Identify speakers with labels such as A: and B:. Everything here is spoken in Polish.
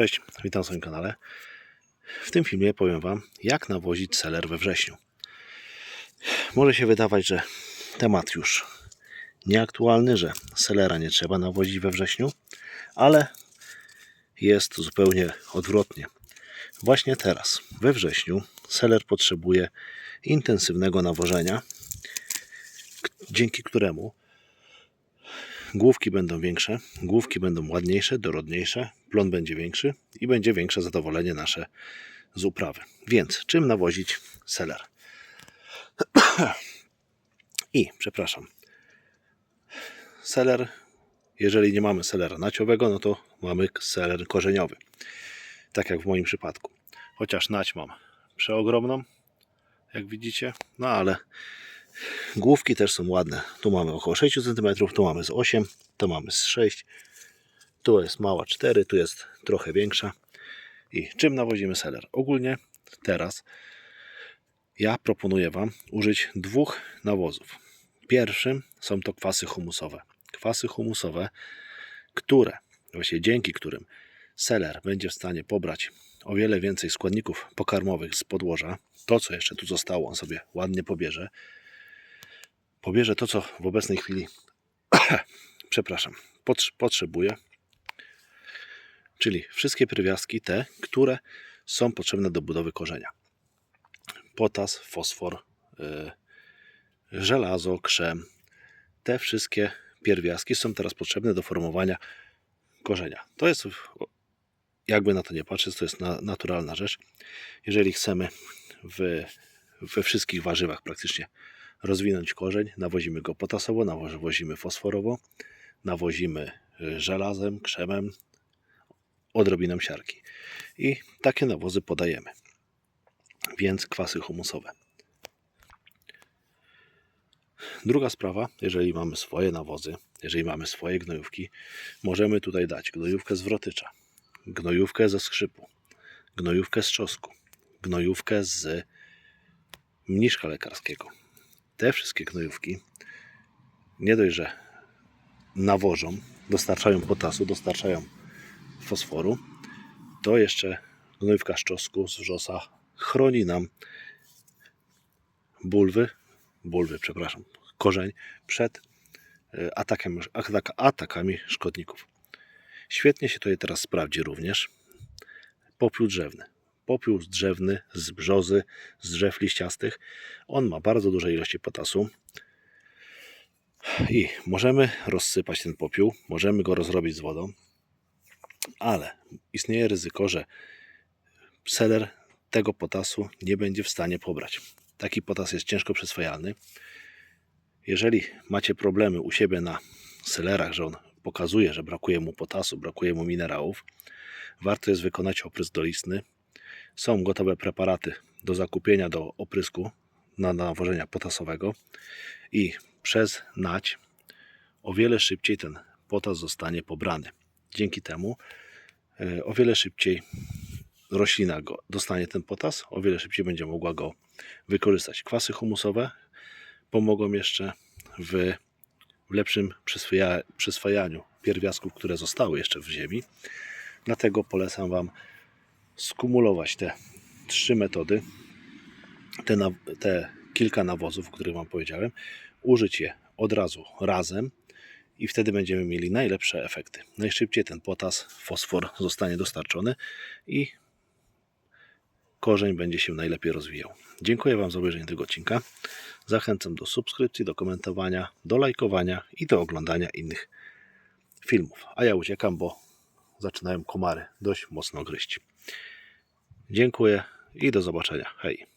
A: Cześć, witam w swoim kanale. W tym filmie powiem Wam, jak nawozić seler we wrześniu. Może się wydawać, że temat już nieaktualny, że selera nie trzeba nawozić we wrześniu, ale jest zupełnie odwrotnie. Właśnie teraz, we wrześniu, seler potrzebuje intensywnego nawożenia, dzięki któremu Główki będą większe, główki będą ładniejsze, dorodniejsze, plon będzie większy i będzie większe zadowolenie nasze z uprawy. Więc czym nawozić seler? I, przepraszam, seler, jeżeli nie mamy selera naciowego, no to mamy seler korzeniowy. Tak jak w moim przypadku. Chociaż nać mam przeogromną, jak widzicie, no ale Główki też są ładne. Tu mamy około 6 cm, tu mamy z 8, tu mamy z 6. Tu jest mała 4, tu jest trochę większa. I czym nawozimy seler? Ogólnie teraz ja proponuję Wam użyć dwóch nawozów. Pierwszym są to kwasy humusowe. Kwasy humusowe, które, właśnie dzięki którym seler będzie w stanie pobrać o wiele więcej składników pokarmowych z podłoża. To, co jeszcze tu zostało, on sobie ładnie pobierze pobierze to, co w obecnej chwili, przepraszam, potrz- potrzebuje, czyli wszystkie pierwiastki te, które są potrzebne do budowy korzenia. Potas, fosfor, y, żelazo, krzem. Te wszystkie pierwiastki są teraz potrzebne do formowania korzenia. To jest, jakby na to nie patrzeć, to jest na, naturalna rzecz. Jeżeli chcemy w, we wszystkich warzywach praktycznie rozwinąć korzeń, nawozimy go potasowo, nawozimy fosforowo, nawozimy y, żelazem, krzemem, odrobiną siarki. I takie nawozy podajemy. Więc kwasy humusowe. Druga sprawa, jeżeli mamy swoje nawozy, jeżeli mamy swoje gnojówki, możemy tutaj dać gnojówkę z wrotycza, gnojówkę ze skrzypu, gnojówkę z czosku, gnojówkę z mniszka lekarskiego te wszystkie gnojówki nie dość, że nawożą, dostarczają potasu, dostarczają fosforu, to jeszcze gnojówka z czosnku, z wrzosa chroni nam bulwy, bulwy, przepraszam, korzeń przed e, atakiem, atak, atakami szkodników. Świetnie się tutaj teraz sprawdzi również popiół drzewny popiół drzewny z brzozy, z drzew liściastych. On ma bardzo duże ilości potasu. I możemy rozsypać ten popiół, możemy go rozrobić z wodą, ale istnieje ryzyko, że seler tego potasu nie będzie w stanie pobrać. Taki potas jest ciężko przyswajalny. Jeżeli macie problemy u siebie na selerach, że on pokazuje, że brakuje mu potasu, brakuje mu minerałów, warto jest wykonać oprysk dolistny są gotowe preparaty do zakupienia do oprysku na nawożenia potasowego i przez nać o wiele szybciej ten potas zostanie pobrany. Dzięki temu e, o wiele szybciej roślina go dostanie ten potas, o wiele szybciej będzie mogła go wykorzystać. Kwasy humusowe pomogą jeszcze w, lepszym przyswaja, przyswajaniu pierwiastków, które zostały jeszcze w ziemi. Dlatego polecam Wam skumulować te trzy metody, te, te kilka nawozów, o których Wam powiedziałem, użyć je od razu razem i wtedy będziemy mieli najlepsze efekty. Najszybciej ten potas, fosfor zostanie dostarczony i korzeń będzie się najlepiej rozwijał. Dziękuję Wam za obejrzenie tego odcinka. Zachęcam do subskrypcji, do komentowania, do lajkowania i do oglądania innych filmów. A ja uciekam, bo zaczynają komary dość mocno gryźć. Dziękuję i do zobaczenia. Hej.